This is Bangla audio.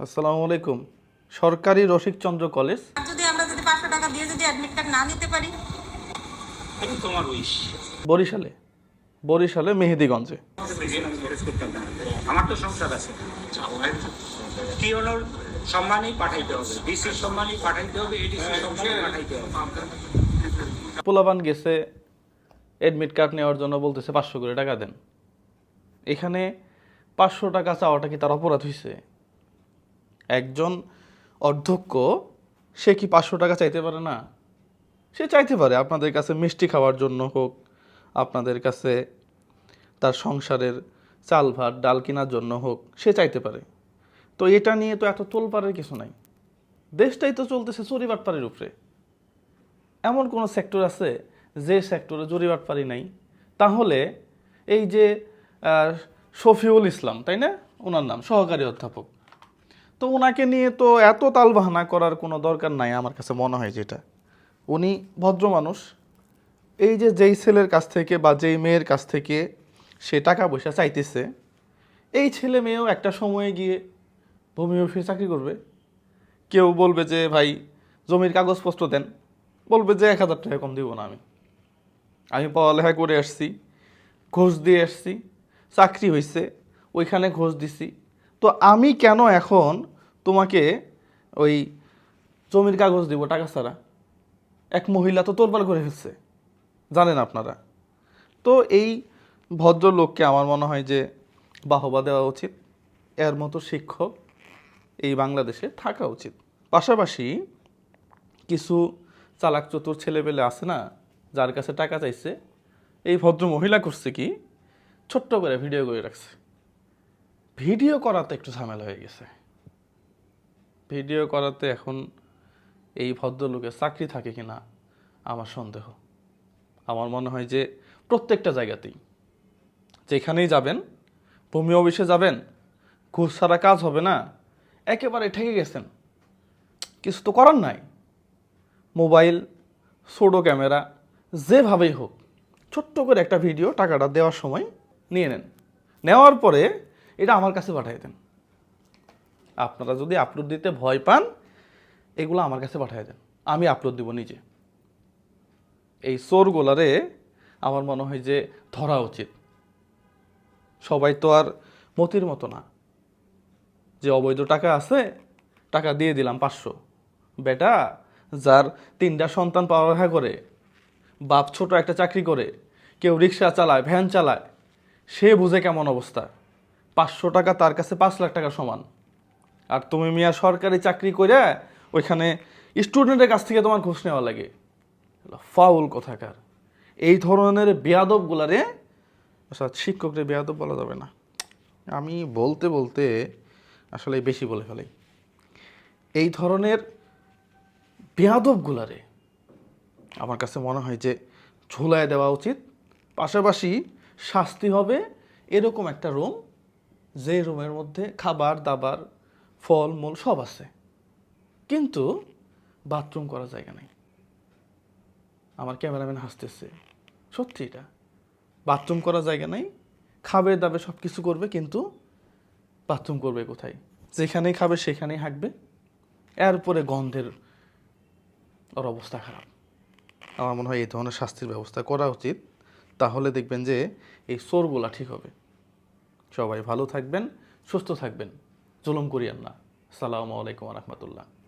আসসালামু আলাইকুম। সরকারি রসিকচন্দ্র কলেজ। যদি আমরা যদি পাঁচশো টাকা দিয়ে যদি অ্যাডমিট কার্ড না নিতে পারি? তোমার উইশ বরিশালে। বরিশালে মেহেদিগঞ্জে। আমার তো সংসার আছে। কি হলো? সম্মানই পাঠাইতে হবে। ডিসির সম্মানই পাঠাইতে হবে এডিসির সম্মানই পাঠাইতে হবে। পোলাবান গেছে অ্যাডমিট কার্ড নেওয়ার জন্য বলতেছে পাঁচশো করে টাকা দেন। এখানে পাঁচশো টাকা চাওয়াটা কি তার অপরাধ হয়েছে একজন অধ্যক্ষ, সে কি পাঁচশো টাকা চাইতে পারে না? সে চাইতে পারে, আপনাদের কাছে মিষ্টি খাওয়ার জন্য হোক, আপনাদের কাছে তার সংসারের চাল ভাত, ডাল কেনার জন্য হোক, সে চাইতে পারে। তো এটা নিয়ে তো এত তোলপাড়ের কিছু নাই। দেশটাই তো চলতেছে চুরি বাটপাড়ের উপরে। এমন কোনো সেক্টর আছে যে সেক্টরে জরিমাট পারি নাই? তাহলে এই যে শফিউল ইসলাম, তাই না? ওনার নাম, সহকারী অধ্যাপক। তো ওনাকে নিয়ে তো এত তালবাহানা করার কোনো দরকার নাই আমার কাছে মনে হয় যেটা। উনি ভদ্র মানুষ। এই যে যেই ছেলের কাছ থেকে বা যেই মেয়ের কাছ থেকে সে টাকা পয়সা চাইতেছে, এই ছেলে মেয়েও একটা সময়ে গিয়ে ভূমি অফিসে চাকরি করবে। কেউ বলবে যে, ভাই, জমির কাগজপত্র দেন। বলবে যে, এক হাজার টাকা কম দিব না আমি। আমি পড়ালেখা করে আসছি, ঘুষ দিয়ে আসছি, চাকরি হয়েছে ওইখানে ঘুষ দিছি। তো আমি কেন এখন তোমাকে ওই জমির কাগজ দিব টাকা ছাড়া। এক মহিলা তো তোরবার করে ফেলছে। জানেন আপনারা। তো এই ভদ্রলোককে আমার মনে হয় যে বাহবা দেওয়া উচিত। এর মতো শিক্ষক এই বাংলাদেশে থাকা উচিত। পাশাপাশি কিছু চালাক চতুর ছেলেপেলে আছে না, যার কাছে টাকা চাইছে, এই ভদ্র মহিলা করছে কি? ছোট্ট করে ভিডিও করে রাখছে। ভিডিও করাতে একটু ঝামেলা হয়ে গেছে। ভিডিও করাতে এখন এই ভদ্রলোকের চাকরি থাকে কিনা আমার সন্দেহ। আমার মনে হয় যে প্রত্যেকটা জায়গাতেই। যেখানেই যাবেন, ভূমি অফিসে যাবেন, ঘুষ ছাড়া কাজ হবে না, একেবারে ঠেকে গেছেন। কিছু তো করার নাই। মোবাইল, সোডো ক্যামেরা, যেভাবেই হোক, ছোট্ট করে একটা ভিডিও টাকাটা দেওয়ার সময় নিয়ে নেন। নেওয়ার পরে এটা আমার কাছে পাঠিয়ে দেন। আপনারা যদি আপলোড দিতে ভয় পান, এগুলো আমার কাছে পাঠিয়ে দেন। আমি আপলোড দিব নিজে। এই চোরগুলারে আমার মনে হয় যে ধরা উচিত। সবাই তো আর মতির মতো না। যে অবৈধ টাকা আছে, টাকা দিয়ে দিলাম পাঁচশো। বেটা, যার তিনটা সন্তান পড়ালেখা করে, বাপ ছোট একটা চাকরি করে, কেউ রিক্সা চালায়, ভ্যান চালায়, সে বুঝে কেমন অবস্থা। পাঁচশো টাকা তার কাছে পাঁচ লাখ টাকা সমান। আর তুমি মিয়া সরকারি চাকরি করে ওইখানে স্টুডেন্টের কাছ থেকে তোমার ঘুষ নেওয়া লাগে। ফাউল কথাকার? এই ধরনের বেয়াদবগুলারে আচ্ছা শিক্ষকদের বেয়াদব বলা যাবে না। আমি বলতে বলতে আসলে বেশি বলে ফেলাই এই ধরনের বেয়াদবগুলারে আমার কাছে মনে হয় যে ঝুলায় দেওয়া উচিত। পাশাপাশি শাস্তি হবে এরকম একটা রুম, যে রুমের মধ্যে খাবার দাবার ফল, মূল সব আছে। কিন্তু বাথরুম করার জায়গা নেই। আমার ক্যামেরাম্যান হাসতেছে, সত্যি এটা? বাথরুম করার জায়গা নেই। খাবে, দাবে সব কিছু করবে, কিন্তু বাথরুম করবে কোথায়? যেখানেই খাবে, সেখানেই হাঁকবে এরপরে গন্ধের ওর অবস্থা খারাপ। আমার মনে হয় এই ধরনের শাস্তির ব্যবস্থা করা উচিত। তাহলে দেখবেন যে এই চোরগুলা ঠিক হবে। সবাই ভালো থাকবেন, সুস্থ থাকবেন। জুলুম করিয়েন না। সালামু আলাইকুম রহমতুল্লাহ।